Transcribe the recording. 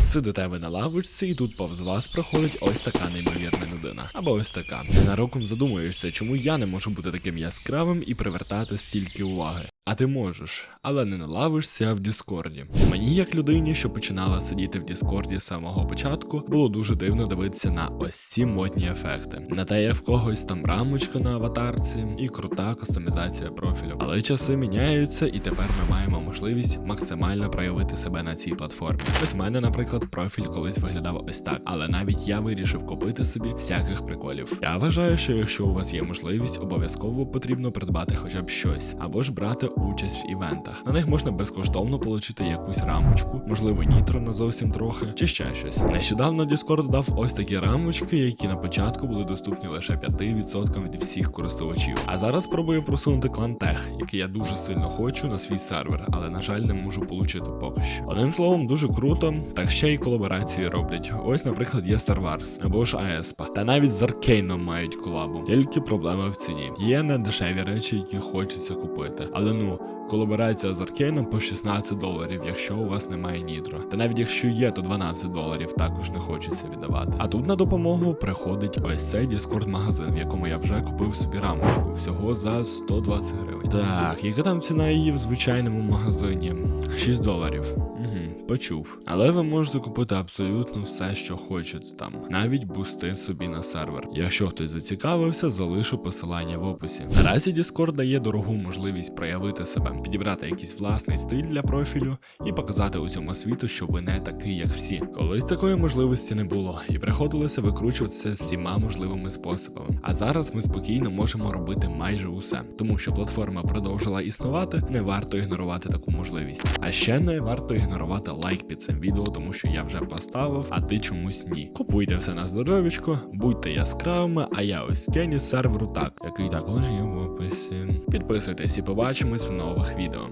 Сидите ви на лавочці, і тут повз вас проходить ось така неймовірна людина. Або ось така. Ненароком задумуєшся, чому я не можу бути таким яскравим і привертати стільки уваги. А ти можеш, але не на лавишся, а в Діскорді. Мені, як людині, що починала сидіти в Діскорді з самого початку, було дуже дивно дивитися на ось ці модні ефекти. На те, як в когось там рамочка на аватарці і крута кастомізація профілю. Але часи міняються, і тепер ми маємо можливість максимально проявити себе на цій платформі. Ось в мене, наприклад, профіль колись виглядав ось так, але навіть я вирішив купити собі всяких приколів. Я вважаю, що якщо у вас є можливість, обов'язково потрібно придбати хоча б щось, або ж брати участь в івентах. На них можна безкоштовно отримати якусь рамочку, можливо, нітро на зовсім трохи, чи ще щось. Нещодавно Discord дав ось такі рамочки, які на початку були доступні лише 5% від всіх користувачів. А зараз спробую просунути клан Тех, який я дуже сильно хочу на свій сервер, але на жаль не можу получити поки що. Одним словом, дуже круто, так ще й колаборації роблять. Ось, наприклад, є Star Wars або ж Аеспа, та навіть з Аркейном мають колабу. Тільки проблема в ціні. Є не дешеві речі, які хочеться купити, але ну. Колаборація з Аркейном по 16 доларів, якщо у вас немає нітро. Та навіть якщо є, то 12 доларів також не хочеться віддавати. А тут на допомогу приходить ось цей Discord магазин, в якому я вже купив собі рамочку всього за 120 гривень. Так, яка там ціна її в звичайному магазині? 6 доларів. Почув. Але ви можете купити абсолютно все, що хочете там, навіть бусти собі на сервер. Якщо хтось зацікавився, залишу посилання в описі. Наразі Discord дає дорогу можливість проявити себе, підібрати якийсь власний стиль для профілю і показати усьому світу, що ви не такий, як всі. Колись такої можливості не було, і приходилося викручуватися всіма можливими способами. А зараз ми спокійно можемо робити майже усе, тому що платформа продовжила існувати, не варто ігнорувати таку можливість. А ще не варто ігнорувати лайк під цим відео, тому що я вже поставив, а ти чомусь ні. Купуйте все на здоров'ячко, будьте яскравими, а я ось Кені серверу так, який також є в описі. Підписуйтесь і побачимось в нових відео.